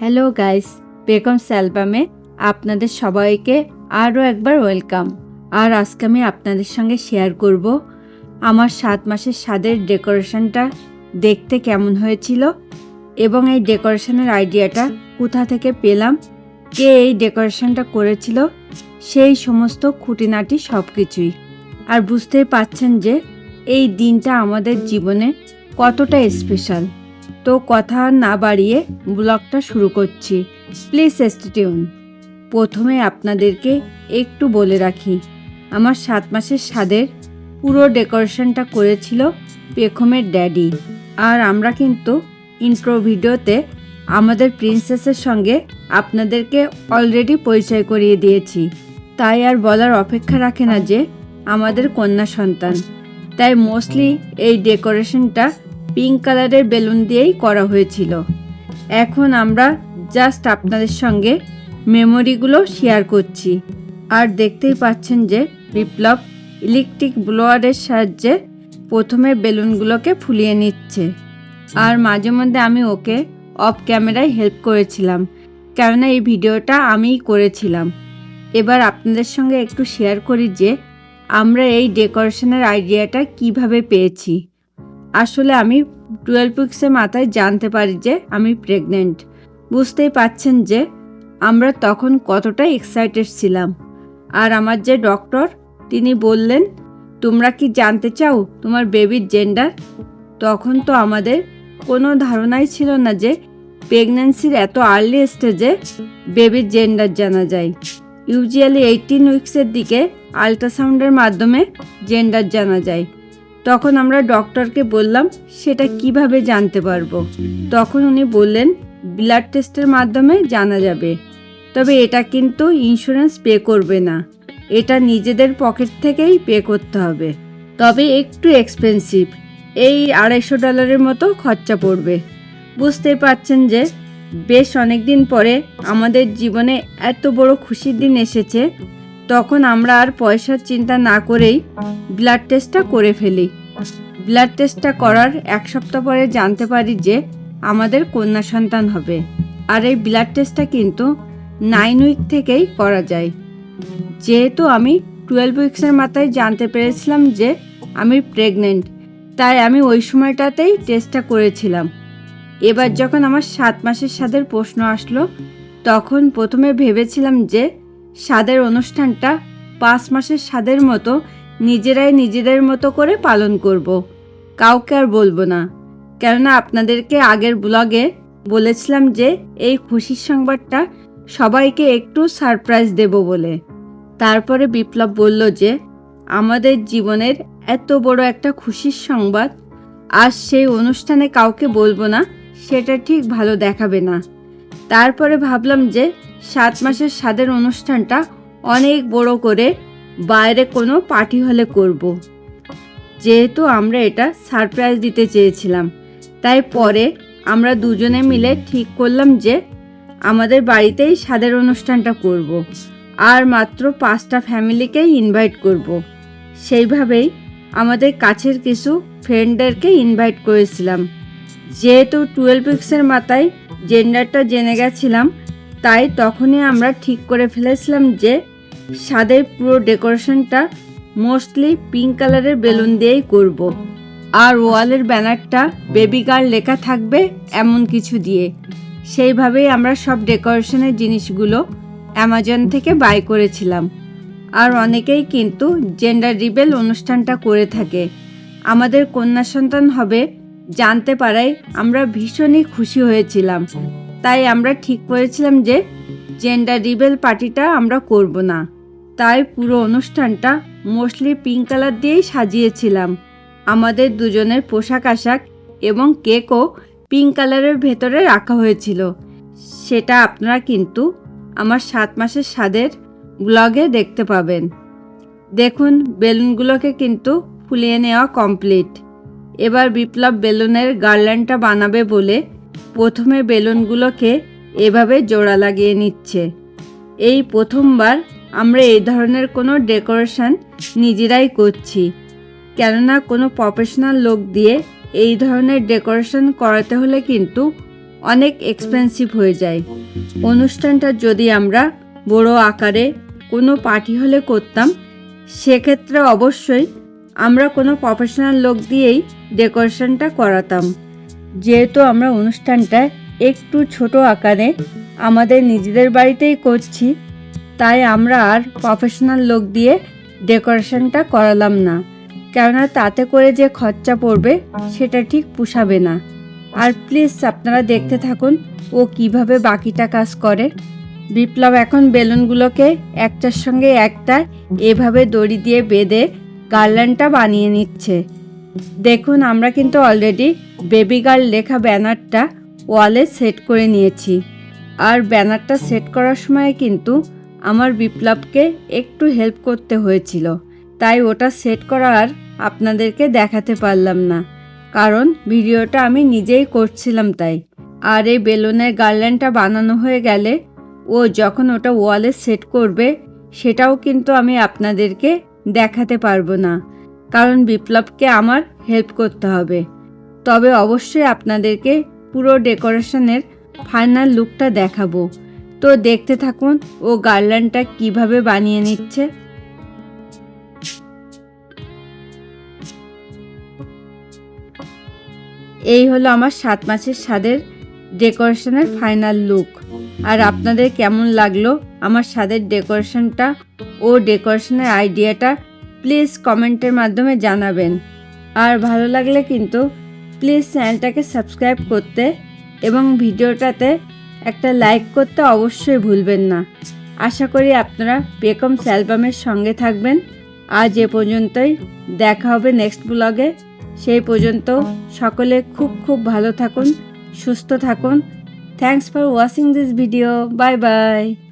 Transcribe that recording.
Hello guys বেকমস অ্যালবামে আপনাদের সবাইকে আরও একবার ওয়েলকাম আর আজকে আমি আপনাদের সঙ্গে শেয়ার করব আমার সাত মাসের স্বাদের ডেকোরেশনটা দেখতে কেমন হয়েছিল এবং এই ডেকোরেশনের আইডিয়াটা কোথা থেকে পেলাম, কে এই ডেকোরেশনটা করেছিল, সেই সমস্ত খুঁটিনাটি সব কিছুই আর বুঝতেই পাচ্ছেন যে এই দিনটা আমাদের জীবনে কতটা স্পেশাল তো কথা না বাড়িয়ে ব্লগটা শুরু করছি। প্লিজ স্টেটিউন প্রথমে আপনাদেরকে একটু বলে রাখি, আমার সাত মাসের স্বাদের পুরো ডেকোরেশনটা করেছিল পেখমের ড্যাডি। আর আমরা কিন্তু ইন্ট্রো ভিডিওতে আমাদের প্রিন্সেসের সঙ্গে আপনাদেরকে অলরেডি পরিচয় করিয়ে দিয়েছি। তাই আর বলার অপেক্ষা রাখে না যে আমাদের কন্যা সন্তান। তাই মোস্টলি এই ডেকোরেশনটা পিঙ্ক কালারের বেলুন দিয়েই করা হয়েছিল। এখন আমরা জাস্ট আপনাদের সঙ্গে মেমোরিগুলো শেয়ার করছি। আর দেখতেই পাচ্ছেন যে বিপ্লব ইলেকট্রিক ব্লোয়ারের সাহায্যে প্রথমে বেলুনগুলোকে ফুলিয়ে নিচ্ছে। আর মাঝে মধ্যে আমি ওকে অফ ক্যামেরায় হেল্প করেছিলাম, কেননা এই ভিডিওটা আমিই করেছিলাম। এবার আপনাদের সঙ্গে একটু শেয়ার করি যে আমরা এই ডেকোরেশনের আইডিয়াটা কীভাবে পেয়েছি। আসলে আমি টুয়েলভ উইক্সের মাথায় জানতে পারি যে আমি প্রেগনেন্ট। বুঝতেই পাচ্ছেন যে আমরা তখন কতটা এক্সাইটেড ছিলাম। আর আমার যে ডক্টর, তিনি বললেন, তোমরা কি জানতে চাও তোমার বেবির জেন্ডার? তখন তো আমাদের কোনো ধারণাই ছিল না যে প্রেগন্যান্সির এত আর্লি স্টেজে বেবির জেন্ডার জানা যায়। ইউজুয়ালি এইটিন উইক্সের দিকে আল্ট্রাসাউন্ডের মাধ্যমে জেন্ডার জানা যায়। তখন আমরা ডক্টরকে বললাম, সেটা কীভাবে জানতে পারব? তখন উনি বললেন, ব্লাড টেস্টের মাধ্যমে জানা যাবে। তবে এটা কিন্তু ইন্স্যুরেন্স পে করবে না। এটা নিজেদের পকেট থেকেই পে করতে হবে। তবে একটু এক্সপেন্সিভ এই আড়াইশো ডলারের মতো খরচা পড়বে। বুঝতেই পারছেন যে, বেশ অনেক দিন পরে আমাদের জীবনে এত বড় খুশির দিন এসেছে। তখন আমরা আর পয়সার চিন্তা না করেই ব্লাড টেস্টটা করে ফেলি। ব্লাড টেস্টটা করার এক সপ্তাহ পরে জানতে পারি যে আমাদের কন্যা সন্তান হবে। আর এই ব্লাড টেস্টটা কিন্তু নাইন উইক থেকেই করা যায়। যেহেতু আমি টুয়েলভ উইক্সের মাথায় জানতে পেরেছিলাম যে আমি প্রেগনেন্ট তাই আমি ওই সময়টাতেই টেস্টটা করেছিলাম। এবার যখন আমার সাত মাসের স্বাদের প্রশ্ন আসলো, তখন প্রথমে ভেবেছিলাম যে স্বাদের অনুষ্ঠানটা পাঁচ মাসের স্বাদের মতো নিজেরাই নিজেদের মতো করে পালন করব। কাউকে আর বলব না। কেননা আপনাদেরকে আগের ব্লগে বলেছিলাম যে এই খুশির সংবাদটা সবাইকে একটু সারপ্রাইজ দেব বলে। তারপরে বিপ্লব বলল যে, আমাদের জীবনের এত বড় একটা খুশির সংবাদ আর সেই অনুষ্ঠানে কাউকে বলব না, সেটা ঠিক ভালো দেখাবে না। তারপরে ভাবলাম যে সাত মাসের স্বাদের অনুষ্ঠানটা অনেক বড় করে বাইরে কোনো পার্টি হলে করব। যেহেতু আমরা এটা সারপ্রাইজ দিতে চেয়েছিলাম, তাই পরে আমরা দুজনে মিলে ঠিক করলাম যে আমাদের বাড়িতেই স্বাদের অনুষ্ঠানটা করব। আর মাত্র পাঁচটা ফ্যামিলিকেই ইনভাইট করব। সেইভাবেই আমাদের কাছের কিছু ফ্রেন্ডদেরকে ইনভাইট করেছিলাম যেহেতু টুয়েলভ উইক্সের মাথায় জেন্ডারটা জেনে গেছিলাম, তাই তখনই আমরা ঠিক করে ফেলেছিলাম যে স্বাদের পুরো ডেকোরেশনটা মোস্টলি পিঙ্ক কালারের বেলুন দিয়েই করব। আর ওয়ালের ব্যানারটা বেবি গার্ল লেখা থাকবে এমন কিছু দিয়ে। সেইভাবেই আমরা সব ডেকোরেশনের জিনিসগুলো অ্যামাজন থেকে বাই করেছিলাম। আর অনেকেই কিন্তু জেন্ডার রিবেল অনুষ্ঠানটা করে থাকে। আমাদের কন্যা সন্তান হবে জানতে পারায় আমরা ভীষণই খুশি হয়েছিলাম। তাই আমরা ঠিক করেছিলাম যে জেন্ডার রিবেল পার্টিটা আমরা করব না। তাই পুরো অনুষ্ঠানটা মোস্টলি পিঙ্ক কালার দিয়েই সাজিয়েছিলাম। আমাদের দুজনের পোশাক আশাক এবং কেকও পিঙ্ক কালারের ভেতরে রাখা হয়েছিল। সেটা আপনারা কিন্তু আমার সাত মাসের স্বাদের ব্লগে দেখতে পাবেন। দেখুন, বেলুনগুলোকে কিন্তু ফুলিয়ে নেওয়া কমপ্লিট এবার বিপ্লব বেলুনের গার্ল্যান্ডটা বানাবে বলে প্রথমে বেলুনগুলোকে এভাবে জোড়া লাগিয়ে নিচ্ছে। এই প্রথমবার আমরা এই ধরনের কোনো ডেকোরেশন নিজেরাই করছি। কেননা কোনো প্রফেশনাল লোক দিয়ে এই ধরনের ডেকোরেশন করাতে হলে কিন্তু অনেক এক্সপেন্সিভ হয়ে যায়। অনুষ্ঠানটা যদি আমরা বড় আকারে কোনো পার্টি হলে করতাম, সেক্ষেত্রে অবশ্যই আমরা কোনো প্রফেশনাল লোক দিয়েই ডেকোরেশনটা করাতাম। যেহেতু আমরা অনুষ্ঠানটা একটু ছোট আকারে আমাদের নিজেদের বাড়িতেই করছি, তাই আমরা আর প্রফেশনাল লোক দিয়ে ডেকোরেশনটা করালাম না। কেননা তাতে করে যে খরচা পড়বে, সেটা ঠিক পুষাবে না। আর প্লিজ আপনারা দেখতে থাকুন, ও কীভাবে বাকিটা কাজ করে। বিপ্লব এখন বেলুনগুলোকে একটার সঙ্গে একটা এভাবে দড়ি দিয়ে বেঁধে গার্ল্যান্ডটা বানিয়ে নিচ্ছে। দেখুন, আমরা কিন্তু অলরেডি বেবি গার্ল লেখা ব্যানারটা ওয়ালে সেট করে নিয়েছি। আর ব্যানারটা সেট করার সময় কিন্তু আমার বিপ্লবকে একটু হেল্প করতে হয়েছিল। তাই ওটা সেট করা আর আপনাদেরকে দেখাতে পারলাম না। কারণ ভিডিওটা আমি নিজেই করছিলাম তাই। আর এই বেলুনের গার্ল্যান্ডটা বানানো হয়ে গেলে ও যখন ওটা ওয়ালে সেট করবে, সেটাও কিন্তু আমি আপনাদেরকে দেখাতে পারব না, কারণ বিপ্লবকে আমার হেল্প করতে হবে। তবে অবশ্যই আপনাদেরকে পুরো ডেকোরেশনের ফাইনাল লুকটা দেখাবো। তো দেখতে থাকুন ও গার্ল্যান্ডটা কীভাবে বানিয়ে নিচ্ছে। এই হলো আমার সাত মাসের স্বাদের ডেকোরেশনের ফাইনাল লুক আর আপনাদের কেমন লাগল আমার স্বাদের ডেকোরেশনটা ও ডেকোরেশনের আইডিয়াটা প্লিজ কমেন্টের মাধ্যমে জানাবেন। আর ভালো লাগলে কিন্তু প্লিজ চ্যানেলটাকে সাবস্ক্রাইব করতে এবং ভিডিওটাতে একটা লাইক করতে অবশ্যই ভুলবেন না। আশা করি আপনারা বেকম অ্যালবামের সঙ্গে থাকবেন। আজ এ পর্যন্তই। দেখা হবে নেক্সট ব্লগে। সেই পর্যন্ত সকলে খুব খুব ভালো থাকুন, সুস্থ থাকুন। Thanks for watching this video bye bye